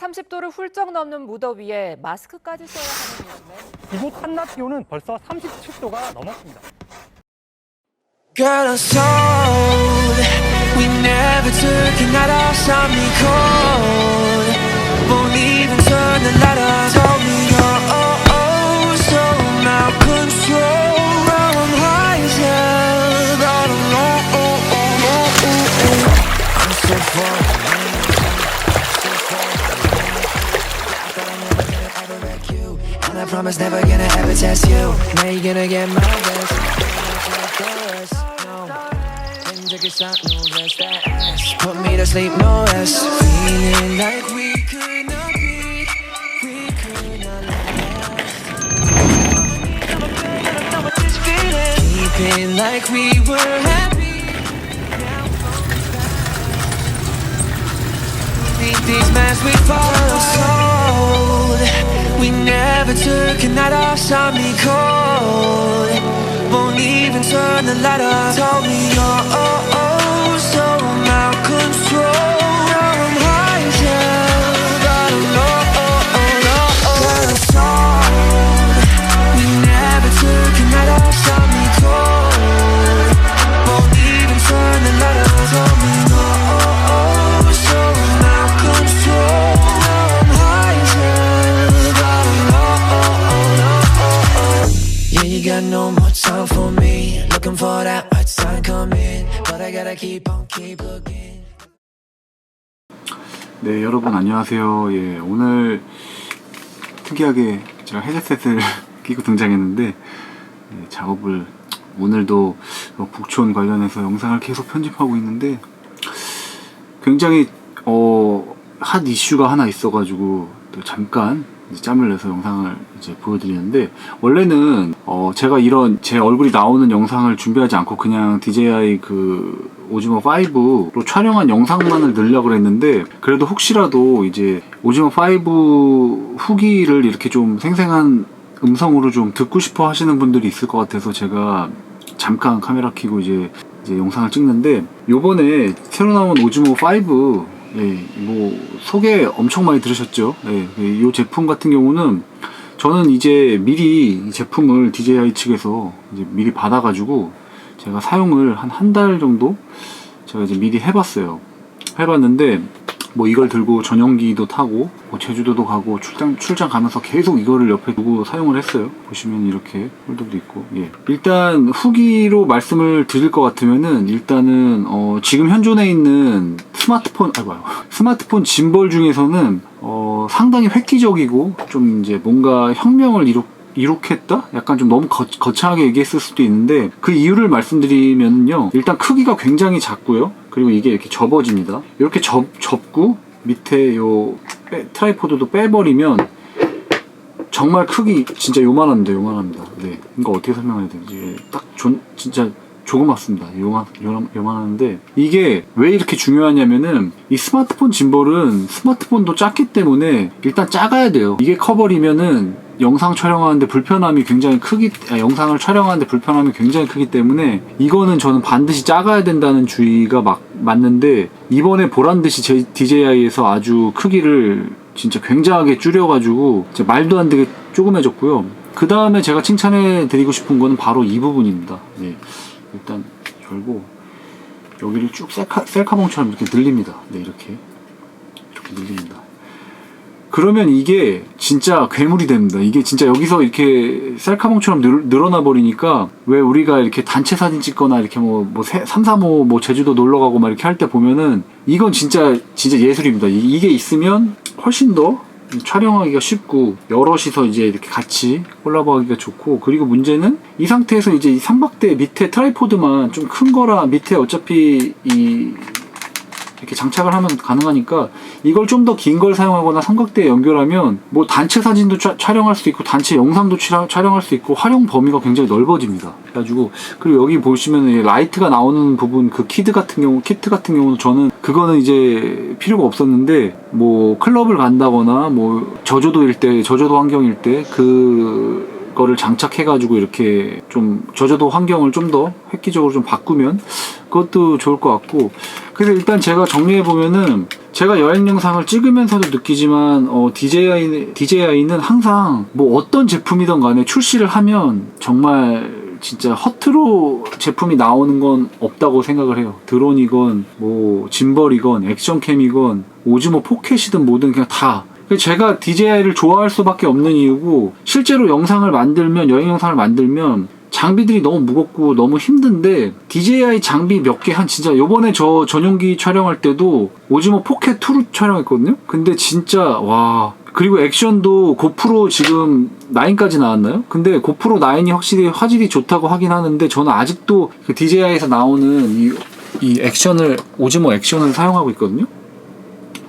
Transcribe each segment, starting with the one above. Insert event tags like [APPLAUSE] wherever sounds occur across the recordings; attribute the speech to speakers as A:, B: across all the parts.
A: 30도를 훌쩍 넘는 무더위에 마스크까지 써야 하는 요즘엔
B: 이곳 한낮 기온은 벌써 37도가 넘었습니다.
C: Girl, I'm sold. We never took a night off, shot me cold. Won't even turn the light on. I promise never gonna ever test you. Now you're gonna get my best. No. No rest that ass. Put me to sleep, no rest. Feeling like we could not be, we could not last. Keeping like we were happy. Beneath these masks we fall sold. We never took a night off, shot me cold. Won't even turn the light on. Told me you're oh oh so out of control. Yeah, you got no more time for me. Looking for that right sign coming, but I gotta keep on keep looking.
D: 네, 여러분 안녕하세요. 예, 오늘 특이하게 제가 헤드셋을 끼고 등장했는데 예, 작업을 오늘도 어, 북촌 관련해서 영상을 계속 편집하고 있는데 굉장히 어, 핫 이슈가 하나 있어가지고 또 잠깐 짬을 내서 영상을 이제 보여드리는데 원래는 어 제가 이런 제 얼굴이 나오는 영상을 준비하지 않고 그냥 DJI 그 오즈모 5로 촬영한 영상만을 넣으려고 했는데 그래도 혹시라도 이제 오즈모 5 후기를 이렇게 좀 생생한 음성으로 좀 듣고 싶어 하시는 분들이 있을 것 같아서 제가 잠깐 카메라 켜고 이제 이제 영상을 찍는데 요번에 새로 나온 오즈모 5 예, 뭐 소개 엄청 많이 들으셨죠? 예, 이 제품 같은 경우는 저는 이제 미리 이 제품을 DJI 측에서 이제 미리 받아가지고 제가 사용을 한 한 달 정도 제가 이제 미리 해봤어요. 해봤는데 뭐 이걸 들고 전용기도 타고 뭐 제주도도 가고 출장 출장 가면서 계속 이거를 옆에 두고 사용을 했어요. 보시면 이렇게 홀더도 있고 예. 일단 후기로 말씀을 드릴 것 같으면은 일단은 어 지금 현존에 있는 스마트폰 아이고. [LAUGHS] 스마트폰 짐벌 중에서는 어 상당히 획기적이고 좀 이제 뭔가 혁명을 이룩 이룩했다? 약간 좀 너무 거, 거창하게 얘기했을 수도 있는데 그 이유를 말씀드리면요 일단 크기가 굉장히 작고요 그리고 이게 이렇게 접어집니다. 이렇게 접, 접고 밑에 요 빼- 트라이포드도 빼버리면 정말 크기 진짜 요만합니다 요만합니다. 네. 이거 어떻게 설명해야 되지. 딱 존, 진짜 조그맣습니다. 요만, 요만, 요만한데 이게 왜 이렇게 중요하냐면은 이 스마트폰 짐벌은 스마트폰도 작기 때문에 일단 작아야 돼요. 이게 커버리면은 영상 촬영하는데 불편함이 굉장히 크기 아, 영상을 촬영하는데 불편함이 굉장히 크기 때문에 이거는 저는 반드시 작아야 된다는 주의가 막 맞는데 이번에 보란 듯이 제 DJI에서 아주 크기를 진짜 굉장하게 줄여가지고 진짜 말도 안 되게 조그매졌고요. 그 다음에 제가 칭찬해 드리고 싶은 거는 바로 이 부분입니다. 네. 일단 열고 여기를 쭉 셀카, 셀카봉처럼 이렇게 늘립니다. 네, 이렇게 이렇게 늘립니다. 그러면 이게 진짜 괴물이 됩니다. 이게 진짜 여기서 이렇게 셀카봉처럼 늘, 늘어나 버리니까 왜 우리가 이렇게 단체 사진 찍거나 이렇게 뭐, 뭐, 335뭐 제주도 놀러 가고 막 이렇게 할 때 보면은 이건 진짜, 진짜 예술입니다. 이- 이게 있으면 훨씬 더 촬영하기가 쉽고 여럿이서 이제 이렇게 같이 콜라보하기가 좋고 그리고 문제는 이 상태에서 이제 이 삼박대 밑에 트라이포드만 좀 큰 거라 밑에 어차피 이 이렇게 장착을 하면 가능하니까 이걸 좀 더 긴 걸 사용하거나 삼각대에 연결하면 뭐 단체 사진도 촬- 촬영할 수 있고 단체 영상도 촬- 촬영할 수 있고 활용 범위가 굉장히 넓어집니다. 그래가지고 그리고 여기 보시면 은 라이트가 나오는 부분 그 키드 같은 경우 키트 같은 경우는 저는 그거는 이제 필요가 없었는데 뭐 클럽을 간다거나 뭐 저조도일 때 저조도 환경일 때그 거를 장착해가지고 이렇게 좀 저조도 환경을 좀 더 획기적으로 좀 바꾸면 그것도 좋을 것 같고 그래서 일단 제가 정리해 보면은 제가 여행 영상을 찍으면서도 느끼지만 어, DJI, DJI는 항상 뭐 어떤 제품이든 간에 출시를 하면 정말 진짜 허트로 제품이 나오는 건 없다고 생각을 해요. 드론이건 뭐 짐벌이건 액션캠이건 오즈모 포켓이든 뭐든 그냥 다 제가 DJI를 좋아할 수밖에 없는 이유고 실제로 영상을 만들면 여행 영상을 만들면 장비들이 너무 무겁고 너무 힘든데 DJI 장비 몇 개 한 진짜 요번에 저 전용기 촬영할 때도 오즈모 포켓 2로 촬영했거든요. 근데 진짜 와 그리고 액션도 고프로 지금 9까지 나왔나요? 근데 고프로 9이 확실히 화질이 좋다고 하긴 하는데 저는 아직도 그 DJI에서 나오는 이, 이 액션을 오즈모 액션을 사용하고 있거든요.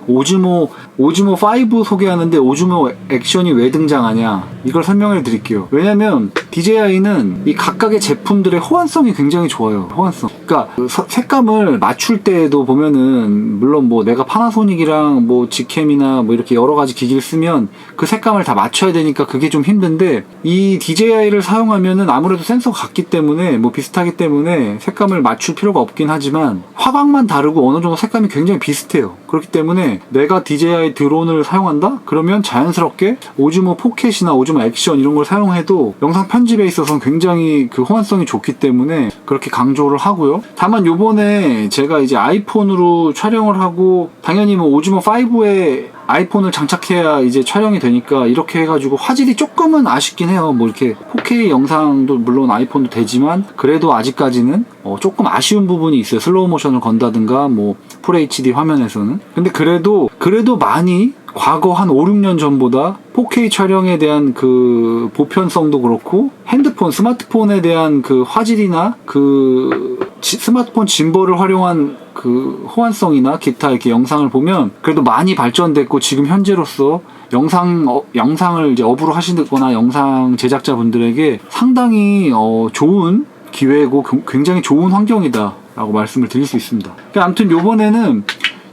D: 오즈모 오즈모 5 소개하는데 오즈모 액션이 왜 등장하냐 이걸 설명을 드릴게요. 왜냐면 DJI는 이 각각의 제품들의 호환성이 굉장히 좋아요. 호환성. 그러니까 그 서- 색감을 맞출 때에도 보면은 물론 뭐 내가 파나소닉이랑 뭐 지캠이나 뭐 이렇게 여러 가지 기기를 쓰면 그 색감을 다 맞춰야 되니까 그게 좀 힘든데 이 DJI를 사용하면은 아무래도 센서가 같기 때문에 뭐 비슷하기 때문에 색감을 맞출 필요가 없긴 하지만 화각만 다르고 어느 정도 색감이 굉장히 비슷해요. 그렇기 때문에 내가 DJI 드론을 사용한다? 그러면 자연스럽게 오즈모 포켓이나 오즈모 액션 이런 걸 사용해도 영상 편집에 있어서는 굉장히 그 호환성이 좋기 때문에 그렇게 강조를 하고요. 다만 요번에 제가 이제 아이폰으로 촬영을 하고 당연히 뭐 오즈모 5에 아이폰을 장착해야 이제 촬영이 되니까 이렇게 해가지고 화질이 조금은 아쉽긴 해요. 뭐 이렇게 4K 영상도 물론 아이폰도 되지만 그래도 아직까지는 어 조금 아쉬운 부분이 있어요. 슬로우 모션을 건다든가 뭐 FHD 화면에서는. 근데 그래도 그래도 많이 과거 한 5, 6년 전보다 4K 촬영에 대한 그 보편성도 그렇고 핸드폰, 스마트폰에 대한 그 화질이나 그 지- 스마트폰 짐벌을 활용한 그 호환성이나 기타 이렇게 영상을 보면 그래도 많이 발전됐고 지금 현재로서 영상 어, 영상을 이제 업으로 하시거나 영상 제작자분들에게 상당히 어, 좋은 기회고 그- 굉장히 좋은 환경이다라고 말씀을 드릴 수 있습니다. 그러니까 아무튼 요번에는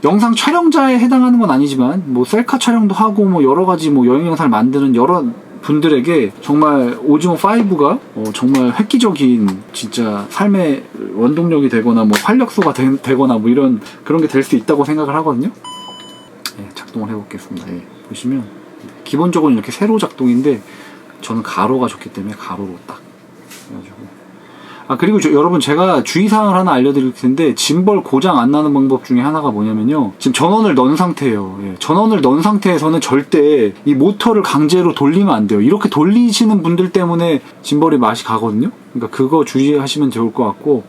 D: 영상 촬영자에 해당하는 건 아니지만 뭐 셀카 촬영도 하고 뭐 여러 가지 뭐 여행 영상을 만드는 여러 분들에게 정말 오즈모 5가 어, 정말 획기적인 진짜 삶의 원동력이 되거나 뭐 활력소가 되, 거나뭐 이런 그런 게 될 수 있다고 생각을 하거든요. 예, 작동을 해보겠습니다. 예, 보시면 기본적으로 이렇게 세로 작동인데 저는 가로가 좋기 때문에 가로로 딱 아 그리고 저- 여러분 제가 주의사항을 하나 알려드릴 텐데 짐벌 고장 안 나는 방법 중에 하나가 뭐냐면요. 지금 전원을 넣은 상태예요. 예, 전원을 넣은 상태에서는 절대 이 모터를 강제로 돌리면 안 돼요. 이렇게 돌리시는 분들 때문에 짐벌이 맛이 가거든요. 그러니까 그거 주의하시면 좋을 것 같고.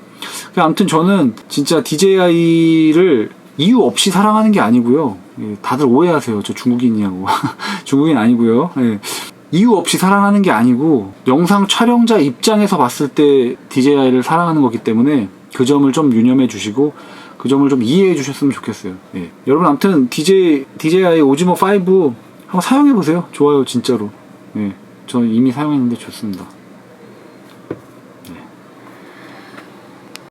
D: 그러니까 아무튼 저는 진짜 DJI를 이유 없이 사랑하는 게 아니고요. 예, 다들 오해하세요. 저 중국인이냐고. [LAUGHS] 중국인 아니고요. 예. 이유 없이 사랑하는 게 아니고 영상 촬영자 입장에서 봤을 때 DJI를 사랑하는 거기 때문에 그 점을 좀 유념해 주시고 그 점을 좀 이해해 주셨으면 좋겠어요. 예. 여러분 아무튼 DJ DJI 오즈모 5 한번 사용해 보세요. 좋아요 진짜로. 예. 저는 이미 사용했는데 좋습니다.